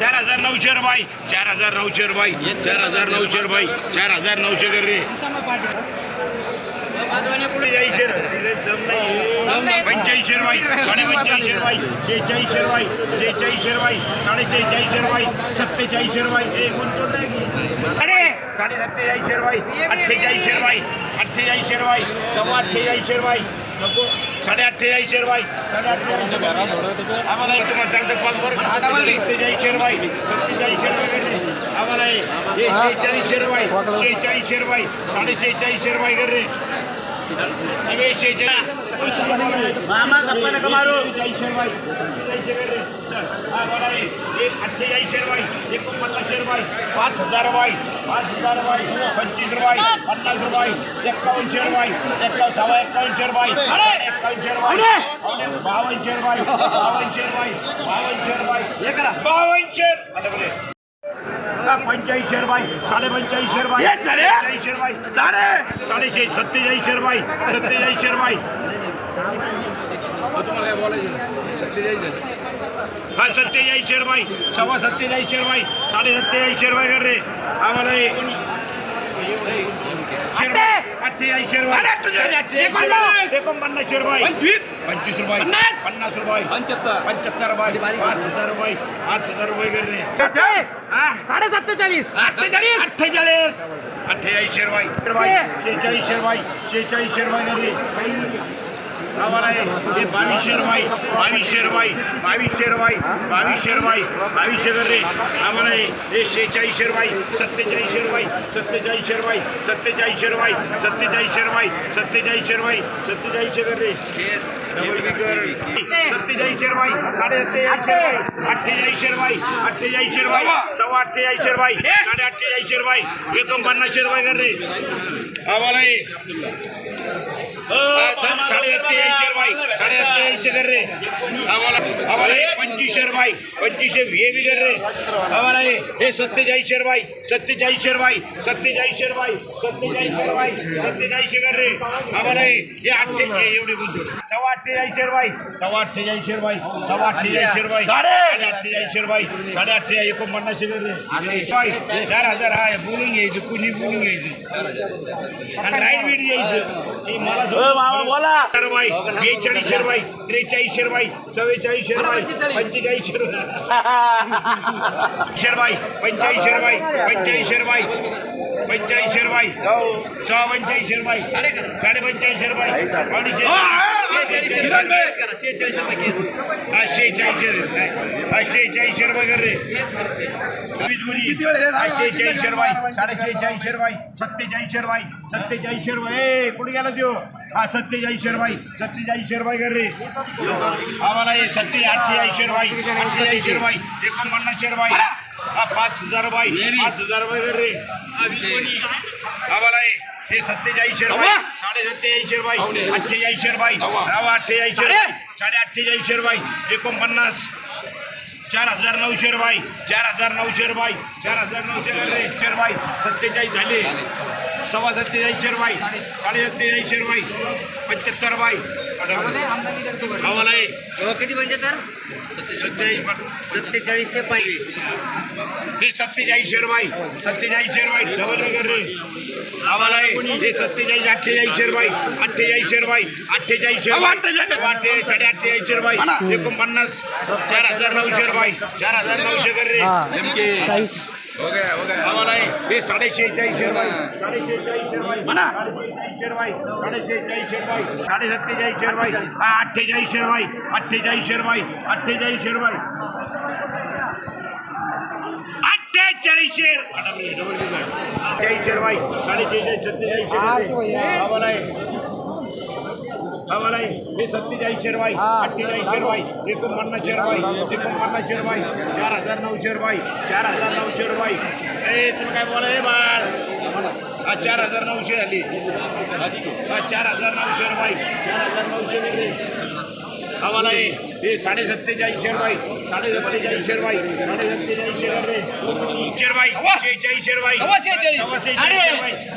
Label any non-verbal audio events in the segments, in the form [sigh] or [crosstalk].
चार हजार नऊशे रुपये चार हजार नऊशे रुपये चार हजार नऊशे रुपये चार हजार नऊशे कर पंच्याऐंशी रुपये साडे पंच्याऐंशी रुपये शेहेचाळीसशे रुपये शेहेचाळीसशे रुपये साडे रुपये सत्तेचाळीसशे रुपये साडे सत्तेचाळीसशे रुपये अठ्ठेचाळीसशे रुपये अठ्ठेचाळीसशे रुपये सव्वा अठ्ठेचाळीसशे रुपये नको. साडे अठ्ठेचाळीसशे रुपये साडे अठ्ठेचाळीसशे रुपये आम्हाला एक तुम्हाला चालतं पाच वर सत्तेचाळीसशे रुपये सत्तेचाळीसशे रुपये करणे आम्हाला हे हे शेहेचाळीसशे रुपये शेहेचाळीसशे रुपये साडे शेहेचाळीसशे रुपये कर रे अबे शेहेचाळीस मामा गप्पा नका मारू शेहेचाळीसशे रुपये शेहेचाळीसशे कर रे चल हा बरं आहे एक अठ्ठेचाळीसशे रुपये एकोणपन्नासशे रुपये पाच हजार रुपये पाच हजार रुपये पंचवीस रुपये पन्नास रुपये एक्कावनशे रुपये एक्कावन्न सव्वा बावनशे रुपये बावनशे आता बरे पंच्याऐंशी रुपये साडे! साडेशे सत्तेचाळीसशे रुपये सत्तेचाळीसशे रुपये हा सत्तेचाळीसशे रुपये सव्वा सत्तेचाळीसशे रुपये साडे सत्तेचाळीसशे रुपये कर रे. आम्हाला हे अठ्ठेचाळीसशे रुपये एकोणपन्नासशे रुपये पंचवीस? पंचवीस रुपये. पन्नास? रुपये. पंच्याहत्तर. पंच्याहत्तर रुपये पाच हजार रुपये पाच हजार रुपये कर रे साडे सत्तेचाळीस अठ्ठेचाळीस. अठ्ठेचाळीस. अठ्ठेचाळीसशे रुपये रुपये शेहेचाळीसशे रुपये शेहेचाळीसशे रुपये आम्हाला हे हे बावीसशे बावीस बावीसशे रुपये बावीसशे रुपये बावीसशे रुपये बावीसशे आम्हाला हे हे शेहेचाळीसशे रुपये सत्तेचाळीसशे रुपये सत्तेचाळीसशे रुपये सत्तेचाळीसशे रुपये सत्तेचाळीसशे रुपये सत्तेचाळीसशे रुपये सत्तेचाळीसशे रे डबल बी कर. सत्तेचाळीसशे रुपये साडे सत्तेचाळीसशे रुपये सव्वा अठ्ठेचाळीसशे रुपये साडे अठ्ठेचाळीसशे शेरवाई एकोणपन्नासशे कर रे आम्हाला हे साडे अठ्ठेचाळीसशे रुपये साडे अठ्ठेचाळीसशे कर रे आम्हाला आम्हाला हे पंचवीसशे रुपये पंचवीसशे हे बी कर रे आम्हाला हे हे सत्तेचाळीसशे रुपये सत्तेचाळीसशे रुपये सत्तेचाळीसशे रुपये सत्तेचाळीसशे रुपये सत्तेचाळीसशे कर रे आम्हाला हे हे एवढे बोलतो सव्वा अठ्ठेचाळीसशे रुपये सव्वा अठ्ठेचाळीसशे रुपये सव्वा अठ्ठेचाळीसशे रुपये साडे अठ्ठेचाळीसशे रुपये साडे अठ्ठेचाळीस एकोणपन्नासशे कर रे चार हजार हा बोलून घ्यायचं कुणी बोलून घ्यायचं. आणि राईट बीट घ्यायचं. मला बोला. रुपये बेचाळीसशे रुपये त्रेचाळीसशे रुपये चव्वेचाळीसशे रुपये पंचेचाळीसशे [laughs] रुपये रुपये पंच्याऐंशी रुपये पंच्याऐंशी रुपये पंच्याऐंशी रुपये सहा पंच्याऐंशी रुपये साडे पंच्याऐंशी रुपये अडीचशे शेहेचाळीसशे रुपये शेहेचाळीसशे रुपये कर रे. रुपये साडे शेहेचाळीसशे रुपये सत्तेचाळीसशे रुपये सत्तेचाळीसशे रुपये ए, कुठे गेला देऊ हा सत्तेचाळीसशे रुपये सत्तेचाळीसशे रुपये कर रे. आम्हाला हे सत्ते अठ्ठेचाळीसशे रुपये अठ्ठेचाळीसशे रुपये एकोणपन्नासशे रुपये हा पाच हजार रुपये पाच हजार रुपये कर रे हा. आम्हाला हे सत्तेचाळीसशे रुपये साडे सत्तेचाळीसशे रुपये अठ्ठेचाळीसशे रुपये रावा अठ्ठेचाळीसशे रुपये साडे अठ्ठेचाळीसशे रुपये एकोणपन्नास चार हजार नऊशे रुपये चार हजार नऊशे रुपये चार हजार नऊशे रुपये रुपये सत्तेचाळीस झाले. सव्वा सत्तेचाळीसशे रुपये साडे सत्तेचाळीसशे रुपये पंच्याहत्तर रुपये किती म्हणजे तर? सत्तेचाळीस. सत्तेचाळीसशे पाहिजे. सत्तेचाळीसशे रुपये. सत्तेचाळीसशे रुपये. डबल वगैरे रे. आम्हाला हे सत्तेचाळीस अठ्ठेचाळीसशे रुपये. अठ्ठेचाळीसशे रुपये. अठ्ठेचाळीसशे रुपये. अठ्ठेचाळीस साडे अठ्ठेचाळीसशे रुपये. एकोणपन्नास चार हजार नऊशे रुपये. चार हजार नऊशे कर रे. हे हे साडे शेहेचाळीसशे रुपये साडे शेहेचाळीसशे रुपये साडे शेहेचाळीसशे रुपये साडे शेहेचाळीसशे रुपये साडे सत्तेचाळीसशे रुपये हा अठ्ठेचाळीसशे रुपये अठ्ठेचाळीसशे रुपये अठ्ठेचाळीसशे रुपये अठ्ठेचाळीसशे अठ्ठेचाळीसशे रुपये साडे शेहेचाळीस सत्तेचाळीसशे रुपये आम्हाला हे आम्हाला सत्तेचाळीसशे रुपये अठ्ठेचाळीसशे रुपये एकोणपन्नासशे रुपये एकोणपन्नासशे रुपये चार हजार नऊशे रुपये चार हजार नऊशे रुपये ए तुला काय बोला हे बाळ? हा चार हजार नऊशे झाली. हा चार हजार नऊशे रुपये चार हजार नऊशे दिले आम्हाला हे साडे सत्तेचाळीसशे रुपये साडे साडे रुपये सव्वा शेहेचाळीसशे रुपये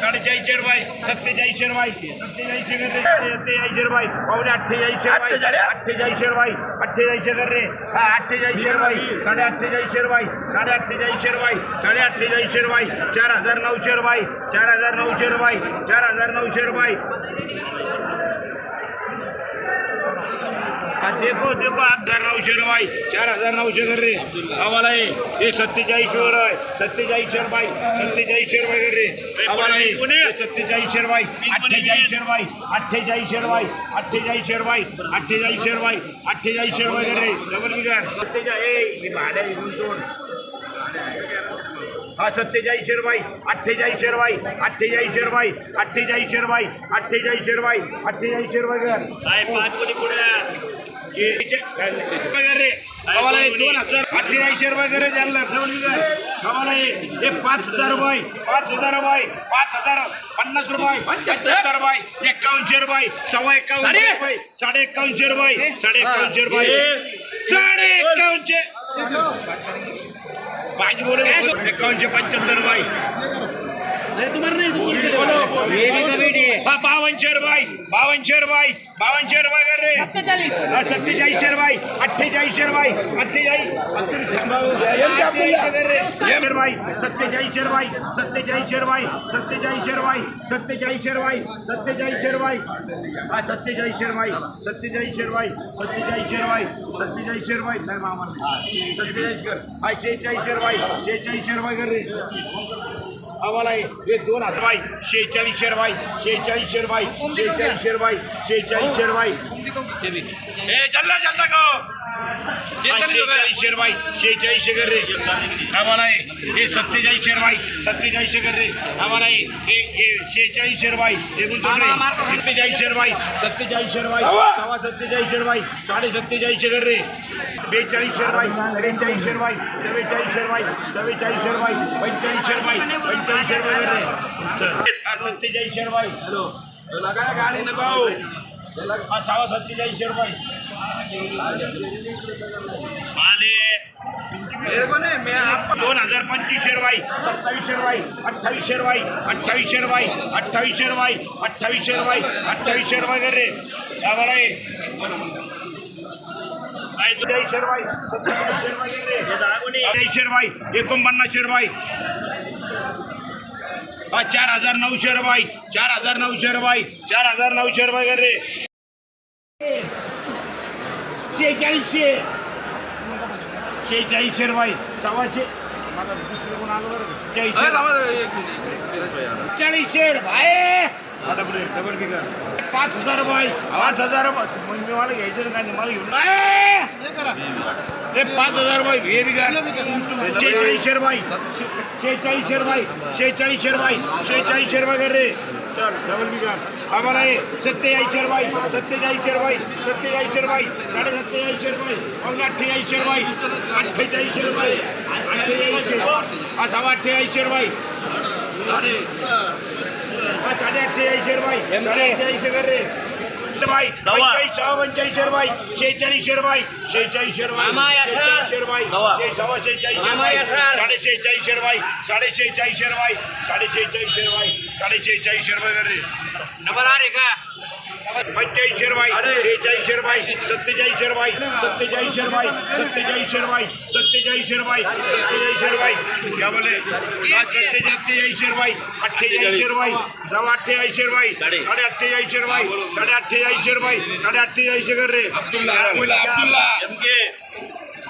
साडेचाळीसशे रुपये सत्तेचाळीसशे रुपये सत्तेचाळीसशे कर रे सत्तेचाळीसशे रुपये पावणे अठ्ठेचाळीसशे रुपये अठ्ठेचाळीसशे रुपये अठ्ठेचाळीसशे कर रे हा अठ्ठेचाळीसशे रुपये साडे अठ्ठेचाळीसशे रुपये साडे अठ्ठेचाळीसशे रुपये साडे अठ्ठेचाळीसशे रुपये चार हजार नऊशे रुपये चार हजार नऊशे रुपये चार हजार नऊशे रुपये हा देखो देखो हजार नऊशे रुपये चार हजार नऊशे कर रे आम्हाला हे हे सत्तेचाळीसशे वर आहे सत्तेचाळीसशे रुपये सत्तेचाळीसशे रुपये कर रे आम्हाला हे हे सत्तेचाळीसशे रुपये अठ्ठेचाळीसशे रुपये अठ्ठेचाळीसशे रुपये अठ्ठेचाळीसशे रुपये अठ्ठेचाळीसशे रुपये अठ्ठेचाळीसशे रुपये कर रे डबल बिगार सत्तेचाळीस हे भाड्या इथून सोड हा सत्तेचाळीसशे रुपये अठ्ठेचाळीसशे रुपये अठ्ठेचाळीसशे रुपये अठ्ठेचाळीसशे रुपये अठ्ठेचाळीसशे रुपये अठ्ठेचाळीसशे रुपये कर काय पाच कोटी पुढे आम्हाला दोन हजार अठ्ठेचाळीसशे रुपये गरज त्यांना आम्हाला हे हे पाच हजार रुपये पाच हजार रुपये पाच हजार पन्नास रुपये पंच्याहत्तर रुपये एकावन्नशे रुपये सव्वा एकावन्नशे रुपये साडे एकावन्नशे रुपये साडे एकावन्नशे रुपये साडे एकावन्नशे पाच बोल एकावन्नशे पंच्याहत्तर रुपये हा बावनशे रुपये बावनशे रुपये बावनशे रुपये कर रे हा, सत्तेचाळीसशे रुपये अठ्ठेचाळीसशे रुपये अठ्ठेचाळीस अठ्ठेचाळीस कर रे. शंभर रुपये सत्तेचाळीसशे रुपये सत्तेचाळीसशे रुपये सत्तेचाळीसशे रुपये सत्तेचाळीसशे रुपये सत्तेचाळीसशे रुपये हा सत्तेचाळीसशे रुपये सत्तेचाळीसशे रुपये सत्तेचाळीसशे रुपये सत्तेचाळीसशे रुपये नाही मामा सत्तेचाळीस कर. हा शेहेचाळीसशे रुपये शेहेचाळीसशे रुपये कर रे. आम्हाला हे हे दोन हजार रुपये शेहेचाळीसशे रुपये शेहेचाळीसशे रुपये शेहेचाळीसशे रुपये शेहेचाळीसशे रुपये हे जल्ला जल्ला गो शेहेचाळीसशे रुपये शेहेचाळीसशे कर रे. आम्हाला हे हे सत्तेचाळीसशे रुपये सत्तेचाळीसशे कर रे आम्हाला हे हे गुंतवून रे. सत्तेचाळीसशे रुपये सत्तेचाळीसशे रुपये सव्वा सत्तेचाळीसशे रुपये साडे सत्तेचाळीसशे कर रे. बेचाळीसशे रुपये त्रेचाळीसशे रुपये चव्वेचाळीसशे रुपये चव्वेचाळीसशे रुपये पंचेचाळीसशे रुपये पंचेचाळीसशे रुपये कर रे. हा, सत्तेचाळीसशे रुपये गाडी नको. सव्वा सत्तेचाळीसशे माले. दोन हजार पंचवीस शेरवाई सत्तावीस शेरवाई अठ्ठावीस शेरवाई अठ्ठावीस शेरवाई अठ्ठावीस शेरवाई अठ्ठावीस शेरवाई अठ्ठावीस शेरवाई कर रे. आम्हाला हे चाळीसशे रुपये चार हजार नऊ शेरवाई चार हजार नऊ शेरवाई चार हजार नऊ शेरवाई कर रे. शेहेचाळीसशे शेहेचाळीसशे रुपये. सव्वाशे? चाळीसशे. रुपये. पाच हजार रुपये. पाच हजार म्हणजे मला घ्यायचं काय नाही मला घेऊन पाच हजार रुपये हे बिगर शेहेचाळीसशे रुपये. शेहेचाळीसशे रुपये. शेहेचाळीसशे रुपये. शेहेचाळीसशे रुपये कर रे. चल डबल बिगर आम्हाला हे सत्तेचाळीसशे रुपये सत्तेचाळीसशे रुपये सत्तेचाळीसशे रुपये साडे सत्तेचाळीसशे रुपये पावणे अठ्ठेचाळीसशे रुपये अठ्ठेचाळीसशे रुपये अठ्ठेचाळीसशे हा सव्वा अठ्ठेचाळीसशे रुपये हा साडे अठ्ठेचाळीसशे रुपये साडे अठ्ठेचाळीसशे कर रे. रुपये पंचेचाळीस सव्वा पंचेचाळीसशे रुपये शेहेचाळीसशे रुपये शेहेचाळीसशे रुपये शेहेचाळीसशे रुपये शे- सव्वा शेहेचाळीसशे रुपये साडे शेहेचाळीसशे रुपये साडे शेहेचाळीसशे रुपये साडे शेहेचाळीसशे रुपये साडे शेहेचाळीसशे रुपये कर रे डबल आर आहे का पंच्याऐंशी रुपये शेहेचाळीसशे रुपये सत्तेचाळीसशे रुपये सत्तेचाळीसशे रुपये सत्तेचाळीसशे रुपये सत्तेचाळीसशे रुपये सत्तेचाळीसशे रुपये क्या बोले आज सत्ते सत्तेचाळीसशे रुपये अठ्ठेचाळीसशे रुपये सव्वा अठ्ठेचाळीसशे रुपये साडे अठ्ठेचाळीसशे रुपये साडे अठ्ठेचाळीसशे रुपये साडे अठ्ठेचाळीसशे कर रे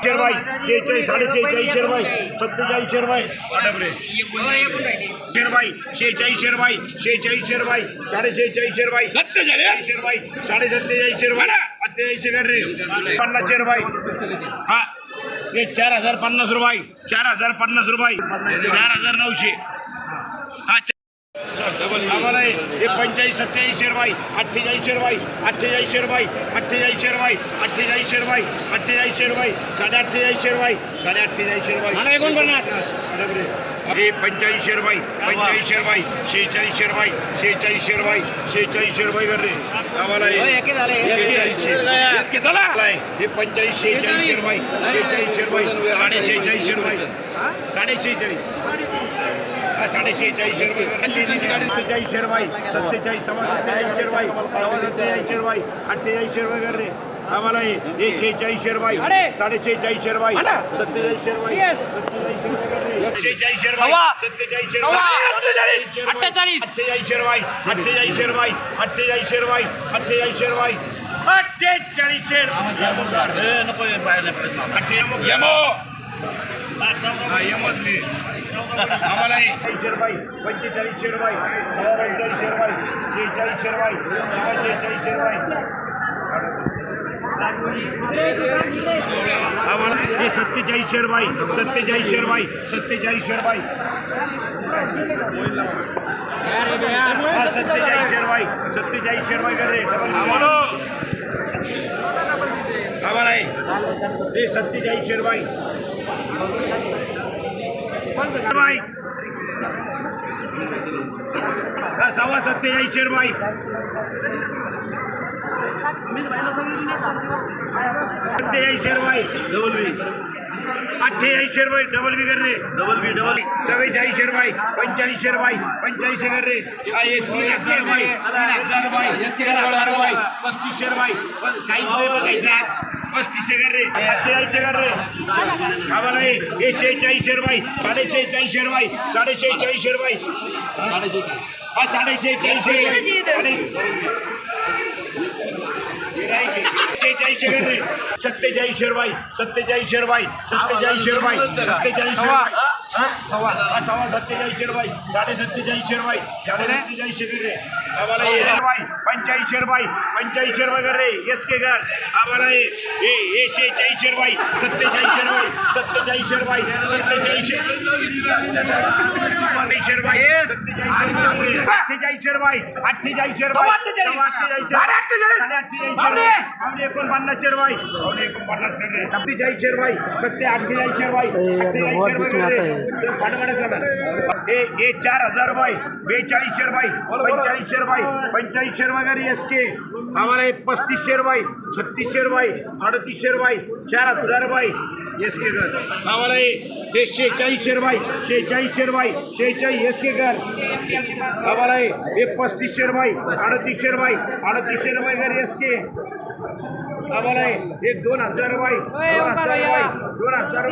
शेहेचाळीस रुपये शेहेचाळीस साडे शेहेचाळीसशे रुपये सत्तेचाळीसशे रुपये अडक रे शेहेचाळीसशे रुपये शेहेचाळीसशे रुपये शेहेचाळीसशे रुपये साडे शेहेचाळीसशे रुपये सत्तेचाळीसशे रुपये साडे सत्तेचाळीसशे रुपये अठ्ठेचाळीसशे कर रे पन्नासशे रुपये हा हे चार हजार पन्नास रुपये. चार हजार पन्नास रुपये. चार हजार नऊशे. हा आम्हाला हे पंचेचाळीस सत्तेचाळीसशे रुपये अठ्ठेचाळीसशे रुपये अठ्ठेचाळीसशे रुपये अठ्ठेचाळीसशे रुपये अठ्ठेचाळीसशे रुपये अठ्ठेचाळीसशे रुपये साडे अठ्ठेचाळीसशे रुपये साडे अठ्ठेचाळीसशे रुपये एकोणपन्नास. हे पंच्याऐंशी रुपये पंच्याऐंशी रुपये शेहेचाळीसशे रुपये शेहेचाळीसशे रुपये शेहेचाळीसशे रुपये कर रे आम्हाला हे हे पंच्याऐंशी शेहेचाळीसशे रुपये शेहेचाळीसशे रुपये साडे शेहेचाळीसशे रुपये साडे शेहेचाळीस. साडे रुपये सत्तेचाळीस सव्वा सत्तेचाळीसशे रुपये सव्वा सत्तेचाळीसशे रुपये अठ्ठेचाळीसशे रुपये कर रे आम्हाला हे. हे शेहेचाळीसशे रुपये साडे शेहेचाळीसशे रुपये सत्तेचाळीसशे रुपये रुपये कर रे शेहेचाळीसशे रुपये सत्तेचाळीसशे रुपये अठ्ठेचाळीस. अठ्ठेचाळीसशे रुपये अठ्ठेचाळीसशे रुपये अठ्ठेचाळीसशे रुपये अठ्ठेचाळीसशे रुपये अठ्ठेचाळीसशे अठ्ठे यमो. हा, यमोतले. हे चाळीसशे शेरबाई पंचेचाळीसशे शेरबाई सव्वा शेरबाई रुपये शेरबाई सत्यजाई शेरबाई करे आम्हाला हे सत्तेचाळीसशे रुपये सत्तेचाळीसशे आम्हाला हे सव्वा सत्तेचाळीसशे रुपये डबल बी अठ्ठेचाळीसशे रुपये डबल बी कर रे डबल बी डबल चव्वेचाळीसशे रुपये पंचेचाळीसशे रुपये पंचेचाळीसशे कर रे हा, हे तीन हजार रुपये तीन हजार रुपये हजार रुपये पस्तीसशे रुपये पण काही रुपये बघायचे आज. पस्तीसशे कर रे अठ्ठेचाळीसशे कर रे आम्हाला हे हे शेहेचाळीसशे रुपये साडे शेहेचाळीसशे रुपये साडे शेहेचाळीसशे रुपये हा रुपये रे सत्तेचाळीसशे रुपये सत्तेचाळीसशे रुपये सत्तेचाळीसशे रुपये सत्तेचाळीसशे रुपये हा? सव्वा. सव्वा सत्तेचाळीसशे रुपये साडे सत्तेचाळीसशे रुपये साडे सत्तेचाळीसशे कर रे आम्हाला हे रुपये पंच्याऐंशी रुपये पंच्याऐंशी रुपये कर रे एस के कर आम्हाला अठ्ठेचाळीसशे रुपये अठ्ठेचाळीसशे रुपये सव्वा अठ्ठेचाळीसशे साडे अठ्ठेचाळीसशे रुपये पावणे एकोणपन्नासशे रुपये पावणे एकोणपन्नास कर रे सत्तेचाळीसशे रुपये सत्ते चल, फाटाफाट कर. हे. चार हजार रुपये बेचाळीसशे रुपये पंचेचाळीसशे बाई पंचाळीस रुपये एस के आम्हाला एक पस्तीस शेरवाई छत्तीस शेरवाई अडतीस शेरवाई चार हजार बाई एस के घर. आम्हाला हे शेहेचाळीस शेहेचाळीसशे शेहेचाळीस शेहेचाळीसशे शेहेचाळीस एस के घर. आम्हाला हे पस्तीस शेरवाई अडतीस शेरवाई अडतीस अडतीसशे घर एस के आम्हाला हे दोन हजार बाई दोन हजार बाई दोन हजार